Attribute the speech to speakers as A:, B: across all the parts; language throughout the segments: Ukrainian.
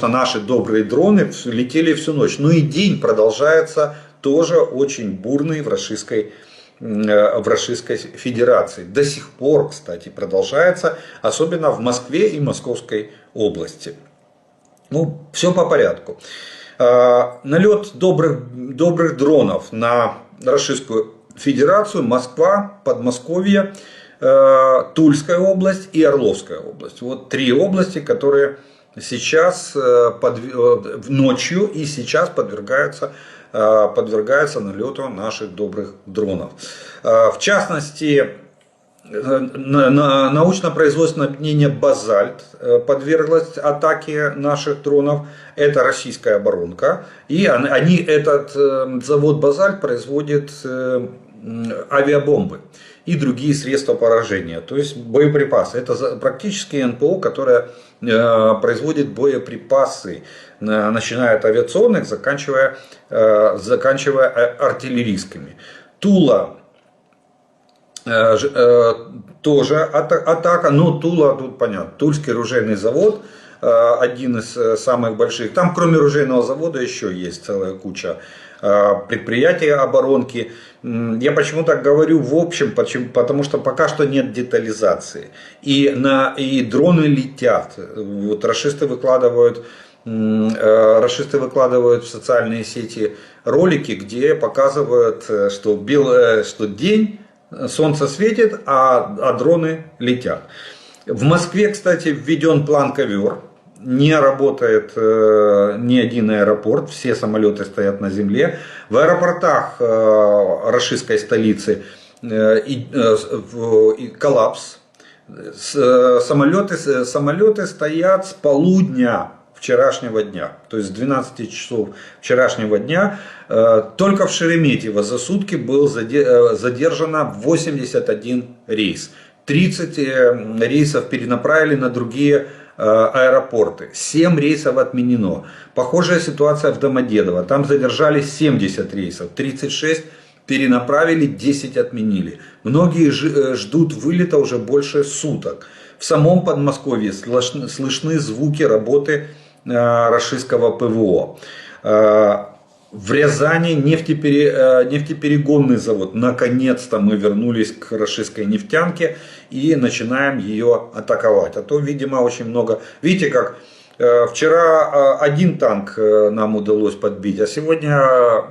A: что наши добрые дроны летели всю ночь. Ну и день продолжается тоже очень бурный в Российской, э, в Российской Федерации. До сих пор, кстати, продолжается, особенно в Москве и Московской области. Ну, все по порядку. А, Налет добрых, добрых дронов на Российскую Федерацию, Москва, Подмосковье, э, Тульская область и Орловская область. Вот три области, которые сейчас э, подв- э, ночью и сейчас подвергаются, э, подвергаются налету наших добрых дронов. В частности, на- на- научно-производственное объединение «Базальт» подверглось атаке наших дронов. Это российская оборонка. И он- они, этот завод «Базальт» производит авиабомбы и другие средства поражения, то есть боеприпасы. Это практически НПО, которое э, производит боеприпасы, э, начиная от авиационных, заканчивая, э, заканчивая артиллерийскими. Тула тоже ата- атака, но Тула, тут понятно, Тульский ружейный завод, один из самых больших. Там кроме ружейного завода еще есть целая куча э, предприятий оборонки. Я почему так говорю в общем, почему- потому что пока что нет детализации. И, на, и дроны летят. Вот расисты выкладывают э, Расисты выкладывают в социальные сети ролики, где показывают, э, что, бел, что день, солнце светит, а, а дроны летят. В Москве, кстати, введен план ковер. Не работает э, ни один аэропорт, все самолеты стоят на земле. В аэропортах э, российской столицы э, э, коллапс. Самолеты, самолеты стоят с полудня вчерашнего дня, то есть с 12 часов вчерашнего дня, только в Шереметьево за сутки был заде- задержано 81 рейс. 30 э, рейсов перенаправили на другие аэропорты. 7 рейсов отменено. Похожая ситуация в Домодедово. Там задержали 70 рейсов. 36 перенаправили, 10 отменили. Многие э, ждут вылета уже больше суток. В самом Подмосковье слышны звуки работы э, российского ПВО. В Рязани нефтепере- э, нефтеперегонный завод. Наконец-то мы вернулись к российской нефтянке и начинаем ее атаковать. А то, видимо, очень много. Видите, как э, вчера э, один танк нам удалось подбить, а сегодня,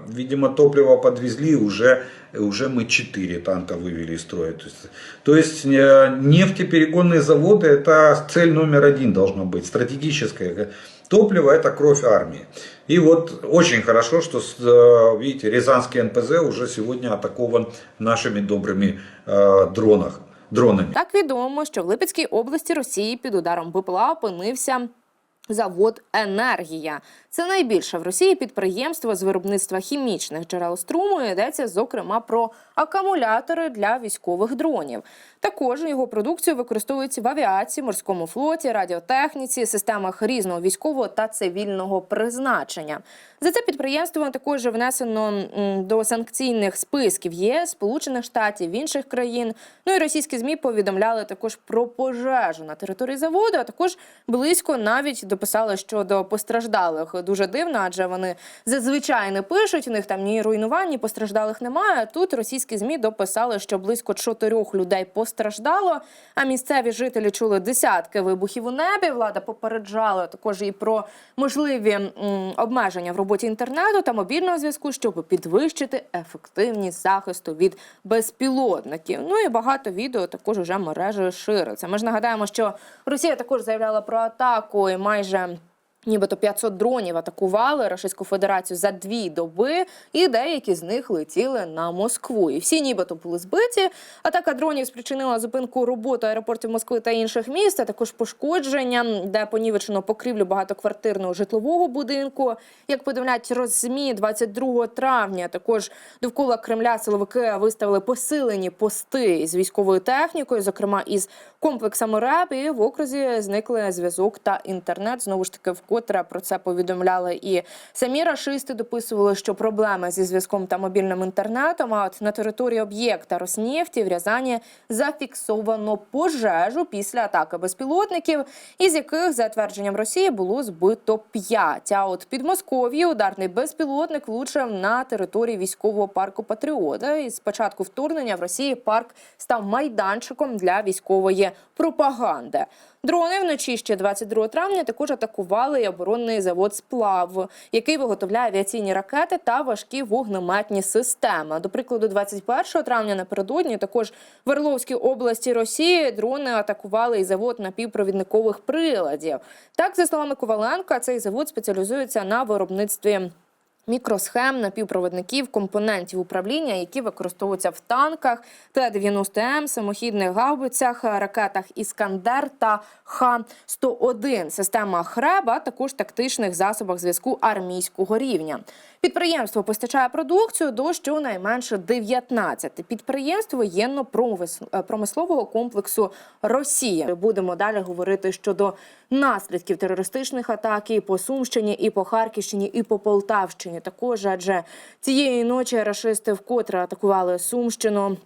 A: видимо, топливо подвезли, уже, уже мы 4 танка вывели из строя. То есть, то есть нефтеперегонные заводы это цель номер один должна быть, стратегическая. Топливо это кровь армии. И вот очень хорошо, что, э, видите, Рязанский НПЗ уже сегодня атакован нашими добрыми э, дронах, дронами.
B: Так відомо, що в Липецькій області Росії під ударом БПЛА опинився. Завод Енергія це найбільше в Росії підприємство з виробництва хімічних джерел струму. І Йдеться зокрема про акумулятори для військових дронів. Також його продукцію використовують в авіації, морському флоті, радіотехніці, системах різного військового та цивільного призначення. За це підприємство також внесено до санкційних списків ЄС, Сполучених Штатів, інших країн. Ну і російські змі повідомляли також про пожежу на території заводу. А також близько навіть дописали щодо постраждалих. Дуже дивно, адже вони зазвичай не пишуть. У них там ні руйнувань, постраждалих немає. Тут російські змі дописали, що близько чотирьох людей постраждало. А місцеві жителі чули десятки вибухів у небі. Влада попереджала також і про можливі обмеження в роботі інтернету та мобільного зв'язку, щоб підвищити ефективність захисту від безпілотників. Ну і багато відео також уже мережею шириться. Ми ж нагадаємо, що Росія також заявляла про атаку і майже. Barrage Нібито 500 дронів атакували Російську Федерацію за дві доби, і деякі з них летіли на Москву. І всі нібито були збиті. Атака дронів спричинила зупинку роботи аеропортів Москви та інших міст, а також пошкодження, де понівечено покрівлю багатоквартирного житлового будинку. Як повідомляють Розмі 22 травня, також довкола Кремля силовики виставили посилені пости з військовою технікою, зокрема із комплексами РЕБ, і в окрузі зникли зв'язок та інтернет. Знову ж таки, вкотре вкотре про це повідомляли і самі рашисти дописували, що проблеми зі зв'язком та мобільним інтернетом. А от на території об'єкта Роснефті в Рязані зафіксовано пожежу після атаки безпілотників, із яких за твердженням Росії було збито п'ять. А от під Москов'ю ударний безпілотник влучив на території військового парку Патріота. І з початку вторгнення в Росії парк став майданчиком для військової пропаганди. Дрони вночі ще 22 травня також атакували і оборонний завод Сплав, який виготовляє авіаційні ракети та важкі вогнеметні системи. До прикладу, 21 травня напередодні також в Орловській області Росії дрони атакували і завод напівпровідникових приладів. Так, за словами Коваленка, цей завод спеціалізується на виробництві мікросхем, напівпровідників, компонентів управління, які використовуються в танках, Т-90М, самохідних гаубицях, ракетах Іскандер та Х-101, система а також тактичних засобах зв'язку армійського рівня. Підприємство постачає продукцію до щонайменше 19 підприємств воєнно-промислового комплексу Росії. Будемо далі говорити щодо наслідків терористичних атак і по Сумщині, і по Харківщині, і по Полтавщині. Також адже цієї ночі рашисти вкотре атакували Сумщину.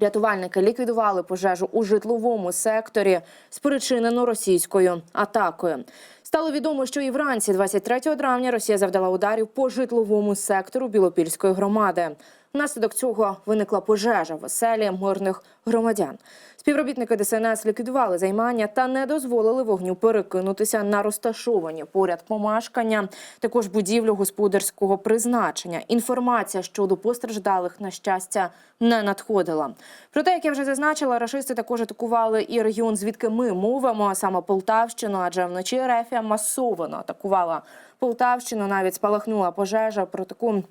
B: Рятувальники ліквідували пожежу у житловому секторі, спричинену російською атакою. Стало відомо, що і вранці, 23 травня, Росія завдала ударів по житловому сектору Білопільської громади. Внаслідок цього виникла пожежа в оселі мирних громадян. Співробітники ДСНС ліквідували займання та не дозволили вогню перекинутися на розташовані поряд помешкання, також будівлю господарського призначення. Інформація щодо постраждалих на щастя не надходила. Проте, як я вже зазначила, рашисти також атакували і регіон, звідки ми мовимо, саме Полтавщину, адже вночі Рефія масово атакувала Полтавщину. Навіть спалахнула пожежа про таку.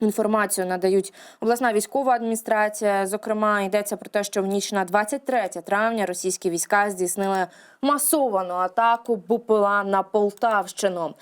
B: Інформацію надають обласна військова адміністрація. Зокрема, йдеться про те, що в ніч на 23 травня російські війська здійснили масовану атаку БПЛА на Полтавщину.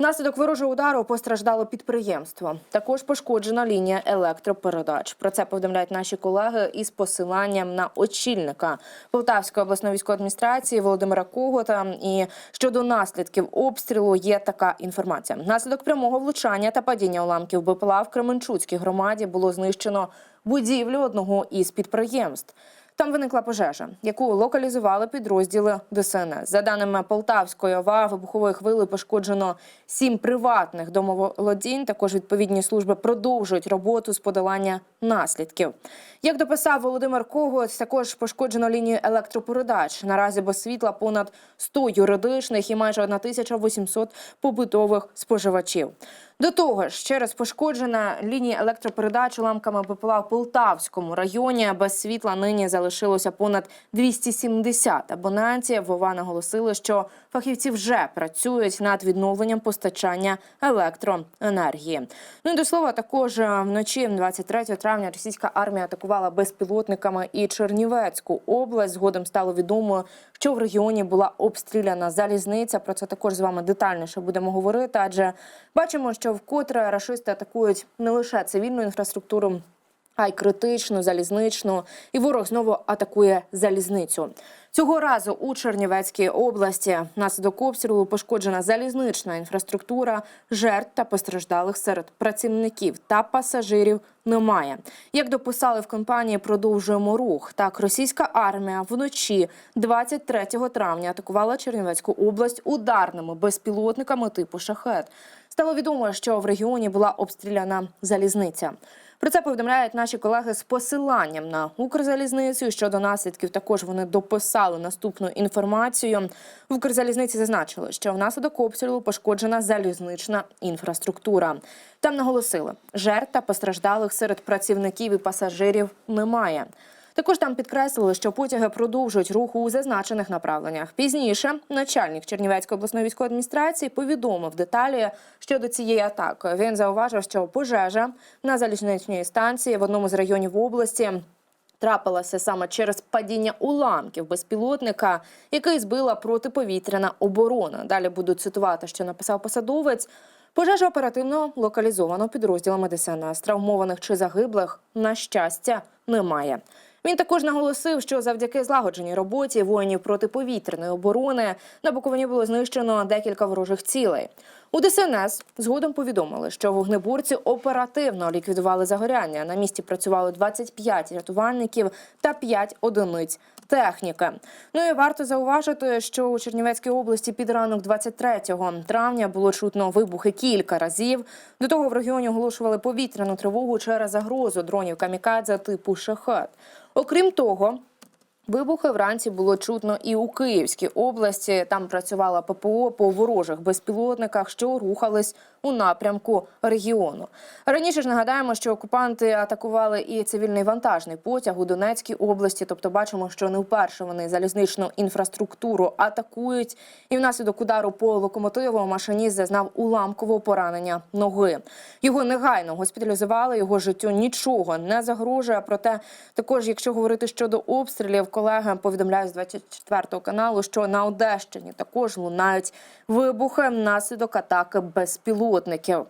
B: Внаслідок ворожого удару постраждало підприємство. Також пошкоджена лінія електропередач. Про це повідомляють наші колеги із посиланням на очільника Полтавської обласної військової адміністрації Володимира Когота. І щодо наслідків обстрілу є така інформація. Внаслідок прямого влучання та падіння уламків БПЛА в Кременчуцькій громаді було знищено будівлю одного із підприємств. Там виникла пожежа, яку локалізували підрозділи ДСНС. За даними Полтавської ОВА, вибуховою хвилею пошкоджено сім приватних домоволодінь. Також відповідні служби продовжують роботу з подолання наслідків. Як дописав Володимир Когоць, також пошкоджено лінію електропередач. Наразі без світла понад 100 юридичних і майже 1800 побутових споживачів. До того ж, через пошкоджена лінія електропередач уламками БПЛА в Полтавському районі без світла нині залишилося понад 270 абонентів. Вова наголосили, що фахівці вже працюють над відновленням постачання електроенергії. Ну і до слова, також е, вночі, 23 травня, російська армія атакувала безпілотниками і Чернівецьку область. Згодом стало відомо, що в регіоні була обстріляна залізниця. Про це також з вами детальніше будемо говорити. Адже бачимо, що вкотре рашисти атакують не лише цивільну інфраструктуру. А й критичну, залізничну, і ворог знову атакує залізницю. Цього разу у Чернівецькій області внаслідок обстрілу пошкоджена залізнична інфраструктура, жертв та постраждалих серед працівників та пасажирів немає. Як дописали в компанії, продовжуємо рух. Так, російська армія вночі 23 травня атакувала Чернівецьку область ударними безпілотниками типу шахет. Стало відомо, що в регіоні була обстріляна залізниця. Про це повідомляють наші колеги з посиланням на Укрзалізницю. Щодо наслідків також вони дописали наступну інформацію. В Укрзалізниці зазначили, що внаслідок обстрілу пошкоджена залізнична інфраструктура. Там наголосили, жертв та постраждалих серед працівників і пасажирів немає. Також там підкреслили, що потяги продовжують рух у зазначених направленнях. Пізніше начальник Чернівецької обласної військової адміністрації повідомив деталі щодо цієї атаки. Він зауважив, що пожежа на залізничній станції в одному з районів області. Трапилася саме через падіння уламків безпілотника, який збила протиповітряна оборона. Далі буду цитувати, що написав посадовець. Пожежа оперативно локалізовано підрозділами ДСНС. Травмованих чи загиблих, на щастя, немає. Він також наголосив, що завдяки злагодженій роботі воїнів протиповітряної оборони на Буковині було знищено декілька ворожих цілей. У ДСНС згодом повідомили, що вогнеборці оперативно ліквідували загоряння. На місці працювали 25 рятувальників та 5 одиниць техніки. Ну і варто зауважити, що у Чернівецькій області під ранок 23 травня було чутно вибухи кілька разів. До того в регіоні оголошували повітряну тривогу через загрозу дронів камікадзе типу шахет. Окрім того, Вибухи вранці було чутно і у Київській області. Там працювала ППО по ворожих безпілотниках, що рухались у напрямку регіону. Раніше ж нагадаємо, що окупанти атакували і цивільний вантажний потяг у Донецькій області. Тобто, бачимо, що не вперше вони залізничну інфраструктуру атакують. І внаслідок удару по локомотиву машиніст зазнав уламкового поранення ноги. Його негайно госпіталізували. Його життю нічого не загрожує. Проте, також, якщо говорити щодо обстрілів, колеги повідомляють з 24 каналу, що на Одещині також лунають вибухи внаслідок атаки безпілотників.